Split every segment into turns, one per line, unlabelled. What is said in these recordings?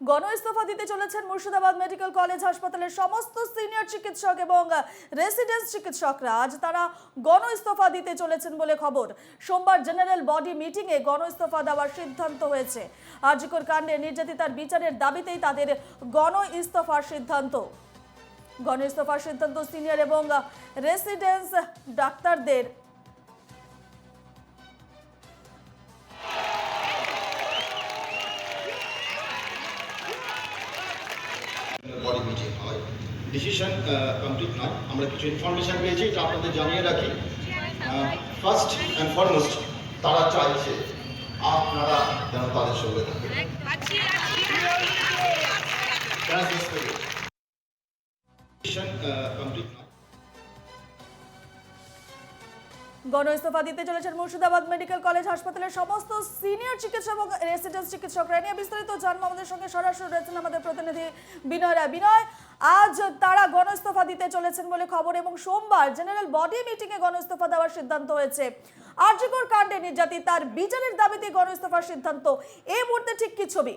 গণ ইস্তফা দিতে চলেছেন মুর্শিদাবাদ মেডিকেল কলেজ হাসপাতালের সমস্ত সিনিয়র চিকিৎসক এবং রেসিডেন্স চিকিৎসকরা। আজ তারা গণ ইস্তফা দিতে চলেছেন বলে খবর। সোমবার জেনারেল বডি মিটিংয়ে গণ ইস্তফা দেওয়ার সিদ্ধান্ত হয়েছে। আর্যকর কাণ্ডে নির্যাতিতার বিচারের দাবিতেই তাদের গণ ইস্তফার সিদ্ধান্ত। গণ ইস্তফার সিদ্ধান্ত সিনিয়র এবং রেসিডেন্স ডাক্তারদের
বডি মিটিং হয়। ডিসিশন কমপ্লিট নয়। আমরা কিছু ইনফরমেশন পেয়েছি এটা আপনাদের জানিয়ে রাখি। ফার্স্ট অ্যান্ড ফরমোস্ট তারা চাইছে আপনারা যেন তাদের সঙ্গে থাকেন। কমপ্লিট
গণ ইস্তফা দিতে চলেছেন মুর্শিদাবাদ মেডিকেল কলেজ হাসপাতালের সমস্ত সিনিয়র চিকিৎসক এবং রেসিডেন্স চিকিৎসকরা। নিয়ে বিস্তারিত জানব আমাদের সঙ্গে। সরাসরি রয়েছেন আমাদের প্রতিনিধি বিনয় রায়। বিনয়, আজ তারা গণ ইস্তফা দিতে চলেছেন বলে খবর এবং সোমবার জেনারেল বডি মিটিংয়ে গণ ইস্তফা দেওয়ার সিদ্ধান্ত হয়েছে। আর্যকর কাণ্ডে নির্যাতিতার বিচারের দাবিতে গণ ইস্তফার সিদ্ধান্ত। এই মুহূর্তে ঠিক কি ছবি?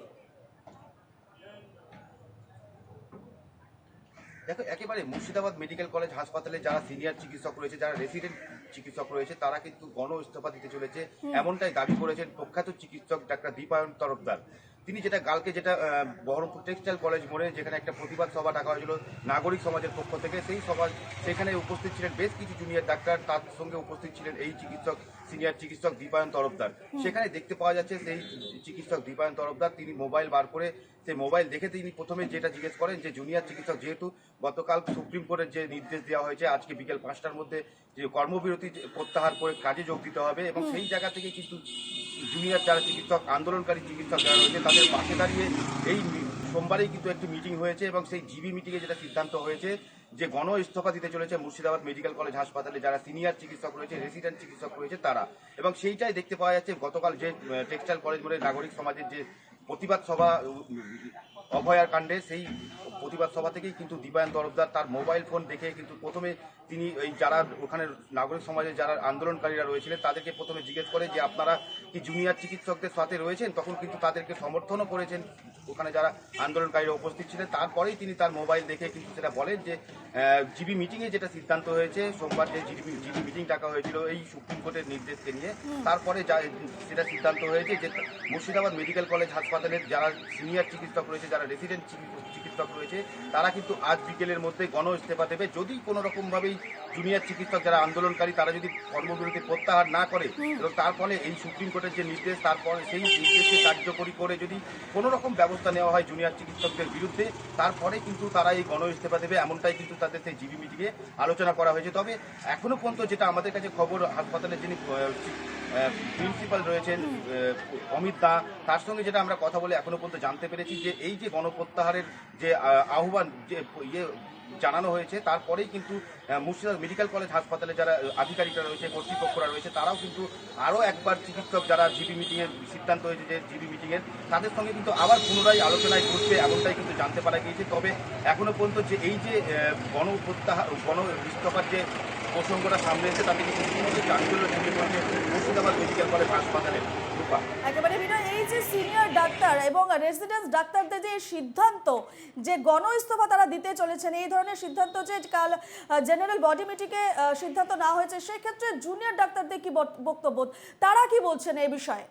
দেখো একেবারে মুর্শিদাবাদ মেডিকেল কলেজ হাসপাতালে যারা সিনিয়র চিকিৎসক রয়েছে যারা রেসিডেন্ট চিকিৎসক রয়েছে তারা কিন্তু গণ ইস্তফা দিতে চলেছে। এমনটাই দাবি করেছেন প্রখ্যাত চিকিৎসক ডাক্তার দীপায়ন তরফদার। তিনি যেটা কালকে যেটা বহরমপুর টেক্সটাইল কলেজ মোড়ে যেখানে একটা প্রতিবাদ সভা ডাকা হয়েছিল নাগরিক সমাজের পক্ষ থেকে সেই সভা সেখানে উপস্থিত ছিলেন বেশ কিছু জুনিয়র ডাক্তার তার সঙ্গে উপস্থিত ছিলেন এই চিকিৎসক সিনিয়র চিকিৎসক দীপায়ন তরফদার। সেখানে দেখতে পাওয়া যাচ্ছে সেই চিকিৎসক দীপায়ন তরফদার তিনি মোবাইল বার করে সেই মোবাইল দেখে তিনি প্রথমে যেটা জিজ্ঞেস করেন যে জুনিয়র চিকিৎসক যেহেতু গতকাল সুপ্রিম কোর্টের যে নির্দেশ দেওয়া হয়েছে আজকে বিকেল পাঁচটার মধ্যে যে কর্মবিরতি প্রত্যাহার করে কাজে যোগ দিতে হবে এবং সেই জায়গা থেকে কিন্তু জুনিয়র যারা চিকিৎসক আন্দোলনকারী চিকিৎসক যারা রয়েছে তাদের পাশে দাঁড়িয়ে এই সোমবারেই কিন্তু একটি মিটিং হয়েছে এবং সেই জিবি মিটিংয়ে যেটা সিদ্ধান্ত হয়েছে যে গণ ইস্তফা দিতে চলেছে মুর্শিদাবাদ মেডিকেল কলেজ হাসপাতালে, যারা সিনিয়র চিকিৎসক রয়েছে রেসিডেন্ট চিকিৎসক রয়েছে তারা। এবং সেইটাই দেখতে পাওয়া যাচ্ছে গতকাল যে টেক্সটাইল কলেজ বলে নাগরিক সমাজের যে প্রতিবাদ সভা অভয়ার কাণ্ডে সেই প্রতিবাদ সভা থেকেই কিন্তু দীপায়ন তরফদার তার মোবাইল ফোন দেখে কিন্তু প্রথমে তিনি ওই যারা ওখানে নাগরিক সমাজে যারা আন্দোলনকারীরা রয়েছিলেন তাদেরকে প্রথমে জিজ্ঞেস করে যে আপনারা কি জুনিয়র চিকিৎসকদের সাথে রয়েছেন? তখন কিন্তু তাদেরকে সমর্থনও করেছেন ওখানে যারা আন্দোলনকারীরা উপস্থিত ছিলেন। তারপরেই তিনি তার মোবাইল দেখে কিন্তু সেটা বলেন যে জিবি মিটিংয়ে যেটা সিদ্ধান্ত হয়েছে সোমবার যে জিবি জিবি মিটিং ডাকা হয়েছিল এই সুপ্রিম কোর্টের নির্দেশকে নিয়ে। তারপরে যা সেটা সিদ্ধান্ত হয়েছে যে মুর্শিদাবাদ মেডিকেল কলেজ হাসপাতালের যারা সিনিয়র চিকিৎসক রয়েছে যারা রেসিডেন্ট চিকিৎসক রয়েছে, তারা কিন্তু আজ বিকেলের মধ্যে গণ ইস্তফা দেবে। যদি কোনো রকমভাবেই জুনিয়র চিকিৎসক যারা আন্দোলনকারী, তারা যদি কর্মবিরতি প্রত্যাহার না করে, এবং তার ফলে এই সুপ্রিম কোর্টের যে নির্দেশ তারপরে সেই নির্দেশকে কার্যকরী করে যদি কোনো রকম ব্যবস্থা নেওয়া হয় জুনিয়র চিকিৎসকদের বিরুদ্ধে তারপরে কিন্তু তারা এই গণ ইস্তফা দেবে। এমনটাই কিন্তু তাদের সেই জিবি মিটিংয়ে আলোচনা করা হয়েছে। তবে এখনও পর্যন্ত যেটা আমাদের কাছে খবর, হাসপাতালের যিনি প্রিন্সিপাল রয়েছেন অমিত দা। তার সঙ্গে যেটা আমরা কথা বলে এখনও পর্যন্ত জানতে পেরেছি যে এই যে গণপ্রত্যাহারের যে আহ্বান যে ইয়ে জানানো হয়েছে, তারপরেই কিন্তু মুর্শিদাবাদ মেডিকেল কলেজ হাসপাতালে যারা আধিকারিকরা রয়েছে, কর্তৃপক্ষরা রয়েছে, তারাও কিন্তু আরও একবার চিকিৎসক যারা জিবি মিটিংয়ের সিদ্ধান্ত হয়েছে যে জিবি মিটিংয়ের, তাদের সঙ্গে কিন্তু আবার পুনরায় আলোচনায় বসবে এমনটাই কিন্তু জানতে পারা গিয়েছে। তবে এখনও পর্যন্ত যে এই যে গণপ্রত্যাহার, গণ ইস্তফার যে প্রসঙ্গটা সামনে এসে তাতে রীতিমতো চাঞ্চল্য ছড়িয়ে পড়েছে মুর্শিদাবাদ মেডিকেল কলেজ হাসপাতালে
একেবারে বিনয় এই যে সিনিয়র ডাক্তার এবং রেসিডেন্স ডাক্তারদের যে সিদ্ধান্ত যে গণ ইস্তফা তারা দিতে চলেছেন এই ধরনের সিদ্ধান্ত যে কাল জেনারেল বডি মিটিংয়ে সিদ্ধান্ত না হয়েছে সেক্ষেত্রে জুনিয়র ডাক্তারদের কি বক্তব্য? তারা কি বলছেন এই বিষয়ে?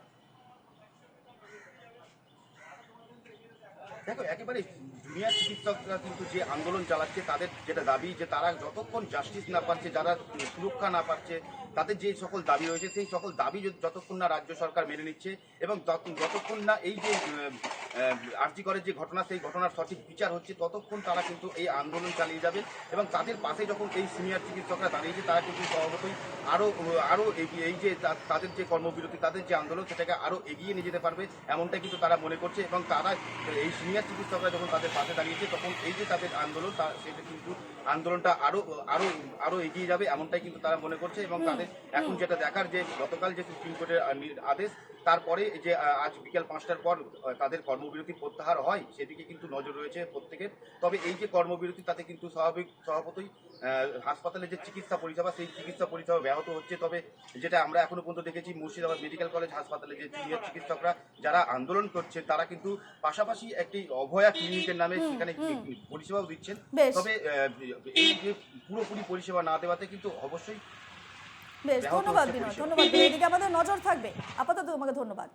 দেখো একেবারে জুনিয়র চিকিৎসকরা কিন্তু যে আন্দোলন চালাচ্ছে, তাদের যেটা দাবি যে তারা যতক্ষণ জাস্টিস না পাচ্ছে, যারা সুরক্ষা না পাচ্ছে, তাদের যে সকল দাবি রয়েছে, সেই সকল দাবি যত- যতক্ষণ না রাজ্য সরকার মেনে নিচ্ছে এবং যতক্ষণ না এই যে আর্জি করে যে ঘটনা, সেই ঘটনার সঠিক বিচার হচ্ছে, ততক্ষণ তারা কিন্তু এই আন্দোলন চালিয়ে যাবে এবং তাদের পাশে যখন এই সিনিয়র চিকিৎসকরা দাঁড়িয়েছে, তারা কিন্তু স্বভাবতই আরও আরও এই যে তাদের যে কর্মবিরতি, তাদের যে আন্দোলন, সেটাকে আরও এগিয়ে নিয়ে যেতে পারবে, এমনটাই কিন্তু তারা মনে করছে এবং তারা এই সিনিয়র চিকিৎসকরা যখন তাদের পাশে দাঁড়িয়েছে তখন এই যে তাদের আন্দোলন তা সেটা কিন্তু আন্দোলনটা আরও আরও আরও এগিয়ে যাবে এমনটাই কিন্তু তারা মনে করছে এবং তাদের এখন যেটা দেখার যে গতকাল যে সুপ্রিম কোর্টের আদেশ তারপরে যে আজ বিকেল পাঁচটার পর তাদের কর্মবিরতি প্রত্যাহার হয় সেদিকে কিন্তু নজর রয়েছে প্রত্যেকের। তবে এই যে কর্মবিরতি তাতে কিন্তু স্বাভাবিক স্বভাবতই হাসপাতালে যে চিকিৎসা পরিষেবা সেই চিকিৎসা পরিষেবা ব্যাহত হচ্ছে। তবে যেটা আমরা এখনও পর্যন্ত দেখেছি মুর্শিদাবাদ মেডিকেল কলেজ হাসপাতালে যে চিকিৎসকরা যারা আন্দোলন করছে তারা কিন্তু পাশাপাশি একটি অভয়া ক্লিনিকের নামে সেখানে পরিষেবাও দিচ্ছেন। তবে এই যে পুরোপুরি পরিষেবা না দেওয়াতে কিন্তু অবশ্যই
বেশ ধন্যবাদ বিনয় ধন্যবাদ। এদিকে আমাদের নজর থাকবে। আপাতত তোমাকে ধন্যবাদ।